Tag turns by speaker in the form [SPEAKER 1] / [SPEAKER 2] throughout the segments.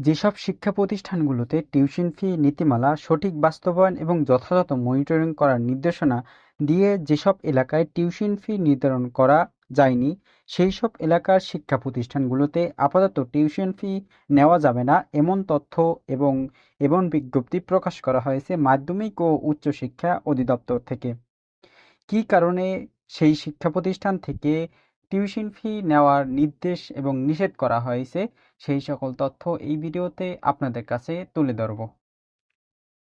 [SPEAKER 1] যেসব শিক্ষা প্রতিষ্ঠানগুলোতে tuition fee, নীতিমালা, সঠিক বাস্তবায়ন এবং যথাযথ মনিটরিং করার নির্দেশনা দিয়ে যেসব এলাকায় টিউশন ফি নির্ধারণ করা যায়নি সেই সব এলাকার শিক্ষা প্রতিষ্ঠানগুলোতে আপাতত টিউশন ফি নেওয়া যাবে না, এমন তথ্য এবং এবং বিজ্ঞপ্তি প্রকাশ করা হয়েছে মাধ্যমিক ও উচ্চশিক্ষা অধিদপ্তর থেকে। কী কারণে সেই শিক্ষা প্রতিষ্ঠান থেকে টিউশন ফি নেওয়ার নির্দেশ এবং নিষেধ করা হয়েছে, সেই সকল তথ্য এই ভিডিওতে আপনাদের কাছে তুলে ধরব।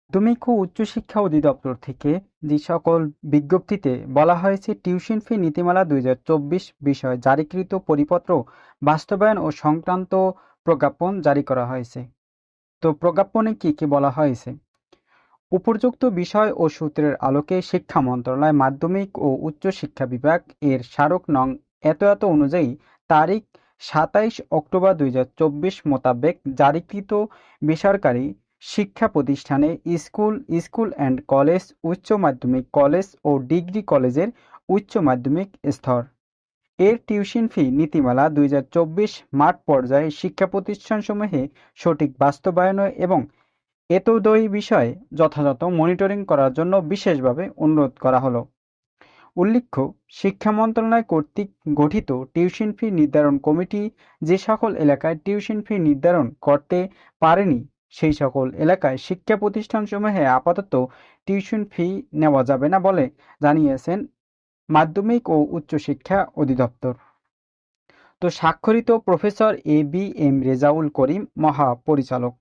[SPEAKER 1] মাধ্যমিক উচ্চশিক্ষা অধিদপ্তর থেকে যে সকল বিজ্ঞপ্তিতে বলা হয়েছে, টিউশন ফি নীতিমালা দুই বিষয়ে জারিকৃত পরিপত্র বাস্তবায়ন ও সংক্রান্ত প্রজ্ঞাপন জারি করা হয়েছে। তো প্রজ্ঞাপনে কি কি বলা হয়েছে? উপযুক্ত বিষয় ও সূত্রের আলোকে শিক্ষা মন্ত্রণালয়, মাধ্যমিক ও উচ্চশিক্ষা বিভাগ এর স্মারক নং এত এত অনুযায়ী তারিখ সাতাইশ অক্টোবর দুই হাজার চব্বিশ মোতাবেক জারিকৃত বেসরকারি শিক্ষা প্রতিষ্ঠানে স্কুল স্কুল অ্যান্ড কলেজ, উচ্চ মাধ্যমিক কলেজ ও ডিগ্রি কলেজের উচ্চ মাধ্যমিক স্তর। এর টিউশন ফি নীতিমালা দুই হাজার চব্বিশ মাঠ পর্যায়ে শিক্ষা প্রতিষ্ঠানসমূহে সঠিক বাস্তবায়ন এবং এতদই বিষয়ে যথাযথ মনিটরিং করার জন্য বিশেষভাবে অনুরোধ করা হলো। উল্লেখ্য, শিক্ষা মন্ত্রণালয় কর্তৃক গঠিত টিউশন ফি নির্ধারণ কমিটি যে সকল এলাকায় টিউশন ফি নির্ধারণ করতে পারেনি, সেই সকল এলাকায় শিক্ষা প্রতিষ্ঠানসমূহে আপাতত টিউশন ফি নেওয়া যাবে না বলে জানিয়েছেন মাধ্যমিক ও উচ্চশিক্ষা অধিদপ্তর। তো স্বাক্ষরিত professor A B M Rezaul Karim, মহাপরিচালক।